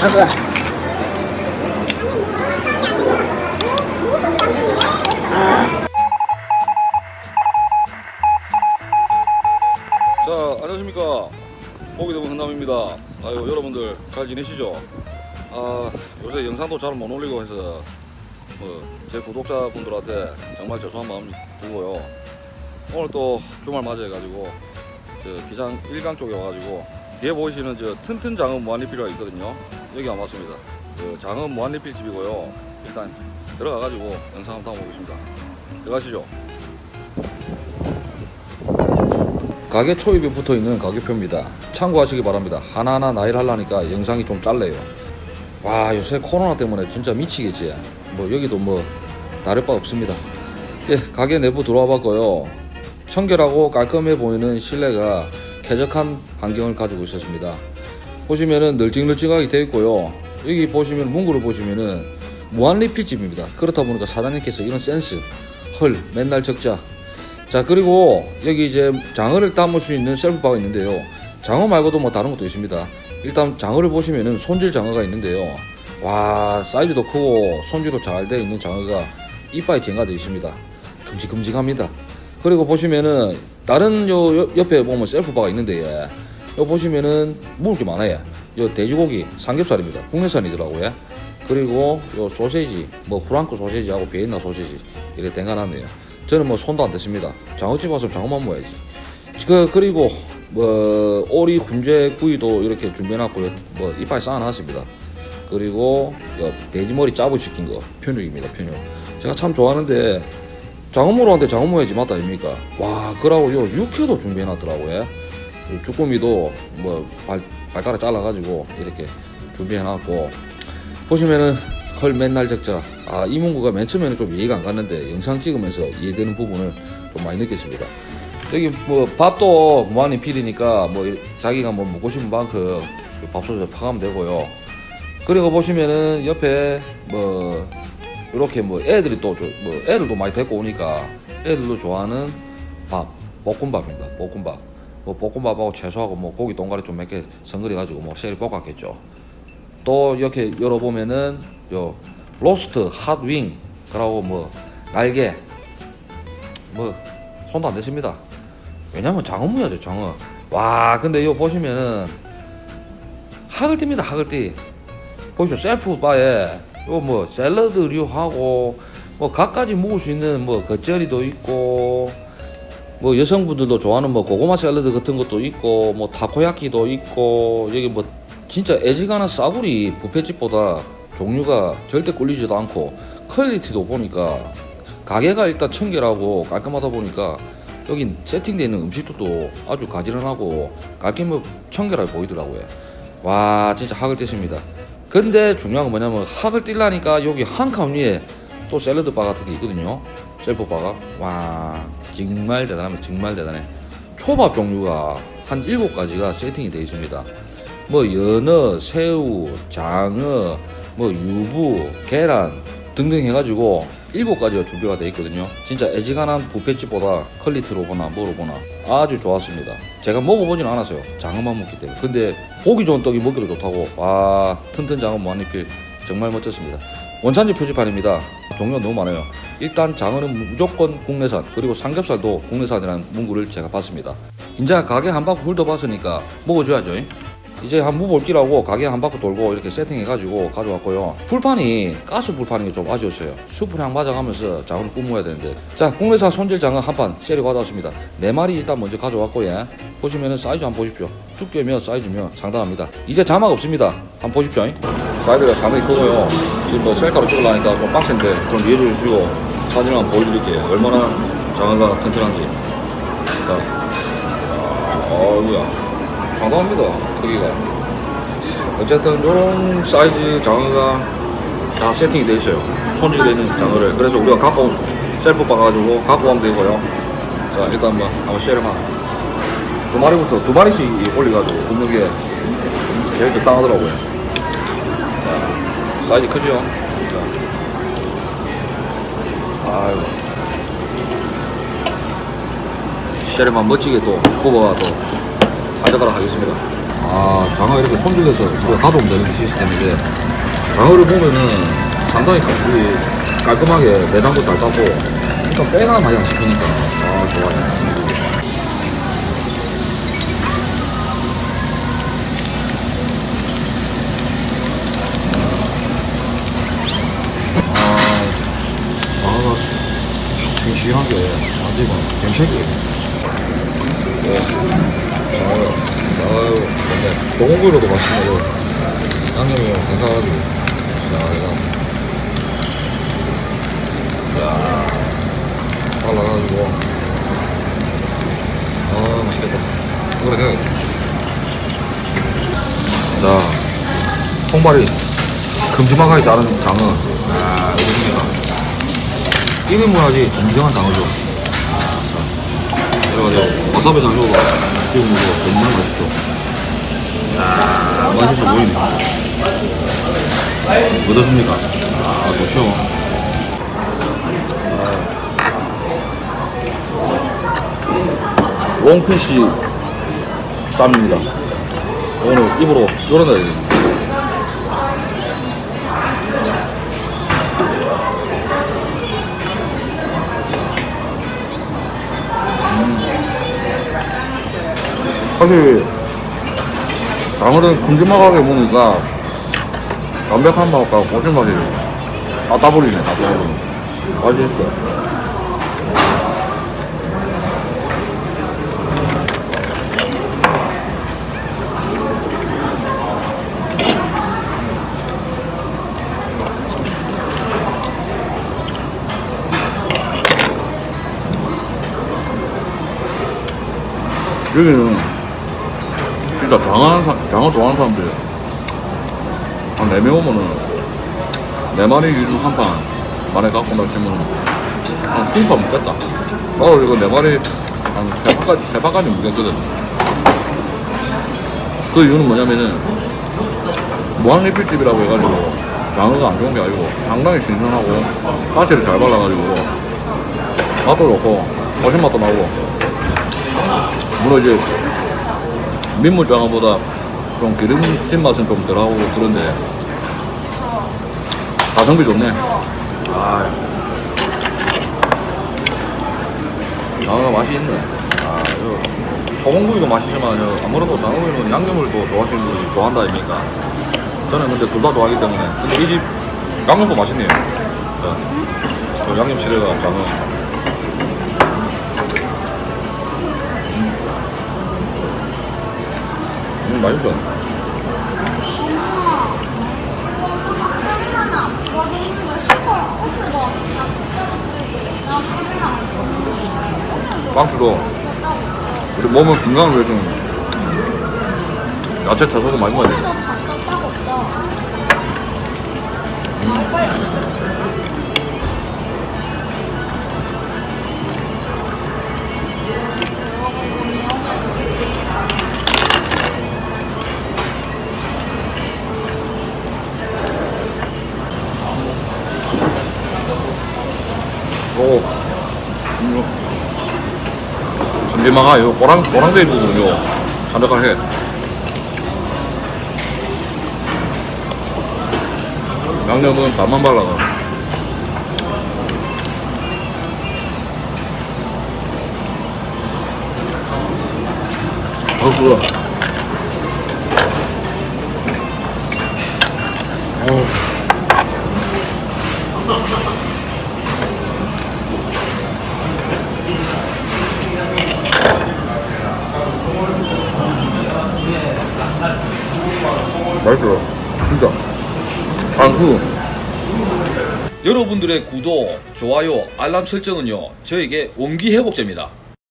아가. 자, 안녕하십니까. 보기대본 흔남입니다. 아유, 여러분들 잘 지내시죠? 아, 요새 영상도 잘 못 올리고 해서, 뭐, 제 구독자분들한테 정말 죄송한 마음 두고요. 오늘 또 주말 맞이해가지고, 저 기장 1강 쪽에 와가지고, 뒤에 보이시는 저 튼튼 장어 무한리필가 있거든요. 여기 와봤습니다. 그 장어 무한리필 집이고요. 일단 들어가가지고 영상 한번 담아보겠습니다. 들어가시죠. 가게 초입에 붙어 있는 가격표입니다. 참고하시기 바랍니다. 하나하나 나이를 하려니까 영상이 좀 짧네요. 와 요새 코로나 때문에 진짜 미치겠지. 뭐 여기도 뭐 다를 바 없습니다. 예, 가게 내부 들어와 봤고요. 청결하고 깔끔해 보이는 실내가 쾌적한 환경을 가지고 있었습니다. 보시면은 널찍널찍하게 되어 있고요. 여기 보시면 문구를 보시면은 무한리필집입니다. 그렇다 보니까 사장님께서 이런 센스, 헐 맨날 적자 자 그리고 여기 이제 장어를 담을 수 있는 셀프바가 있는데요 장어 말고도 뭐 다른 것도 있습니다 일단 장어를 보시면은 손질 장어가 있는데요 와 사이즈도 크고 손질도 잘 되어 있는 장어가 이빨이 쟁가되어 있습니다 큼직큼직합니다 그리고 보시면은 다른 요 요- 옆에 보면 셀프바가 있는데 예. 요 보시면은 먹을 게 많아요. 요 돼지고기 삼겹살입니다. 국내산이더라고요. 그리고 요 소세지 뭐 프랑크 소세지하고 비엔나 소세지 이렇게 댕가놨네요. 저는 뭐 손도 안 댔습니다. 장어집 와서 장어만 먹어야지. 그 그리고 뭐 오리 군제 구이도 이렇게 준비해놨고요 뭐 이빨 쌓아놨습니다. 그리고 요 돼지머리 짜부 시킨 거 편육입니다 편육. 제가 참 좋아하는데 장어무로 하는데 장어무 해야지 맞다 아닙니까? 와 그러고 요 육회도 준비해놨더라고요. 요 주꾸미도 뭐 발, 발가락 잘라가지고 이렇게 준비해놨고. 보시면은 헐 맨날 적자. 아 이 문구가 맨 처음에는 좀 이해가 안 갔는데 영상 찍으면서 이해되는 부분을 좀 많이 느꼈습니다. 여기 뭐 밥도 무한히 필이니까 뭐 이- 자기가 뭐 먹고 싶은 만큼 밥솥에 파가면 되고요. 그리고 보시면은 옆에 뭐 이렇게 뭐 애들이 또 뭐 애들도 많이 데리고 오니까 애들도 좋아하는 밥 볶음밥입니다. 볶음밥. 뭐 볶음밥하고 채소하고 뭐 고기 동가리 좀 몇 개 선거리 가지고 뭐 쉐리 볶았겠죠. 또 이렇게 열어보면은 요 로스트 핫윙 그러고 뭐 날개 뭐 손도 안 댔습니다. 왜냐면 장어무야죠 장어. 와 근데 이거 보시면은 하글띠입니다 하글띠. 보시죠 셀프 바에 요뭐 샐러드류하고 뭐 갖가지 먹을 수 있는 뭐 겉절이도 있고 뭐 여성분들도 좋아하는 뭐 고구마 샐러드 같은 것도 있고 뭐 타코야키도 있고 여기 뭐 진짜 애지간한 싸구리 뷔페집보다 종류가 절대 꿀리지도 않고 퀄리티도 보니까 가게가 일단 청결하고 깔끔하다 보니까 여기 세팅되어 있는 음식들도 아주 가지런하고 깔끔하고 청결하게 보이더라고요. 와 진짜 학을 떼습니다. 근데 중요한 건 뭐냐면 학을 뛸라니까 여기 한 칸 위에 또 샐러드 바 같은 게 있거든요. 셀프 바가 와 정말 대단합니다. 정말 대단해. 초밥 종류가 한 일곱 가지가 세팅이 되어 있습니다. 뭐 연어, 새우, 장어, 뭐 유부, 계란 등등 해가지고 일곱 가지가 준비가 되어 있거든요. 진짜 애지간한 뷔페집보다 퀄리티로 보나 뭐로 보나 아주 좋았습니다. 제가 먹어보진 않았어요. 장어만 먹기 때문에. 근데 보기 좋은 떡이 먹기도 좋다고 와 튼튼 장어 무한리필 정말 멋졌습니다. 원산지 표지판입니다. 종류가 너무 많아요. 일단 장어는 무조건 국내산 그리고 삼겹살도 국내산이라는 문구를 제가 봤습니다. 이제 가게 한 바퀴 훑어봤으니까 먹어줘야죠. 이제 한 무볼기라고 가게 한 바퀴 돌고 이렇게 세팅해가지고 가져왔고요. 불판이 가스 불판인 게 좀 아쉬웠어요. 수풀향 맞아가면서 장어를 뿜어야 되는데. 자, 국내산 손질 장어 한 판 세리 가져왔습니다. 네 마리 일단 먼저 가져왔고요. 보시면은 사이즈 한번 보십시오. 두께며 사이즈며 상당합니다. 이제 자막 없습니다. 한번 보십시오. 사이즈가 상당히 크고요. 지금 뭐 셀카로 찍으려니까 좀 빡센데 좀 이해해 주시고 사진 한번 보여드릴게요. 얼마나 장어가 튼튼한지. 자, 어우야. 상당합니다. 크기가. 어쨌든 이런 사이즈 장어가 다 세팅이 되어 있어요. 손질되어 있는 장어를. 그래서 우리가 갖고 온 셀프 봐가지고 갖고 오면 되고요. 자, 일단 뭐 한번 쉐를만 두 마리부터 두 마리씩 올려가지고 굽는 게 제일 적당하더라고요. 자, 사이즈 크죠? 자. 아이고. 쉐를만 멋지게 또 뽑아가 또 가져가라 하겠습니다. 아, 장어 이렇게 손질해서 가져오면 되는 시스템인데, 장어를 보면은 상당히 깔- 깔끔하게 내장도 잘 따고, 일단 빼나 마냥 싶으니까, 아, 좋아요. 아, 장어가 싱싱하게, 완전히 괜찮게. 네. 아유, 아유, 근데 동구이로도 맛있네요. 양념이 괜찮아가지고. 자, 이거. 자, 발라가지고. 아, 맛있겠다. 이거를 해야겠다. 자, 통발이 큼지막하게 자른 장어. 아, 이겁니다. 1인분 하지, 정정한 장어죠. 그래가지고 와사비 장소가 이거 정말 맛있죠. 야 맛있어 보이네. 어떻습니까? 아 좋죠. 아. 롱피시 쌈입니다. 오늘 입으로 끌어내야 돼. 사실 장어는 큼지막하게 먹으니까 담백한 맛과 고신 맛이 다 따버리네 다 따버리네. 맛있어. 여기는 진짜 장어, 장어 좋아하는 사람들 한 4명 오면은 4마리 기준 한판 만에 갖고 나시면 한 20판 먹겠다. 나도 이거 4마리 한 3판까지, 3판까지 먹겠거든. 그 이유는 뭐냐면은 무한리필집이라고 해가지고 장어가 안 좋은 게 아니고 상당히 신선하고 가시를 잘 발라가지고 맛도 좋고 오신 맛도 나고. 물론 이제 민물장어보다 좀 기름진 맛은 좀 덜하고 그런데 가성비 좋네. 아, 장어가 맛이 있네. 아, 이거 소금구이도 맛이지만 저 아무래도 장어구이는 양념을 더 좋아하시는 분이 좋아한다 아닙니까? 저는 근데 둘 다 좋아하기 때문에 근데 이 집 양념도 맛있네요. 저, 저 양념 시대가 장어. 음, 맛있어. 빵수도 우리 몸을 건강을 위해서는 야채 채소도 많이 먹어야 돼. 오, 이거 감지마가 요 꼬랑 꼬랑대 부분요 담백하게. 양념은 반만 발라가. 아, 그거. 맛있어. 진짜. 방수. 여러분들의 구독, 좋아요, 알람 설정은요, 저에게 원기 회복제입니다.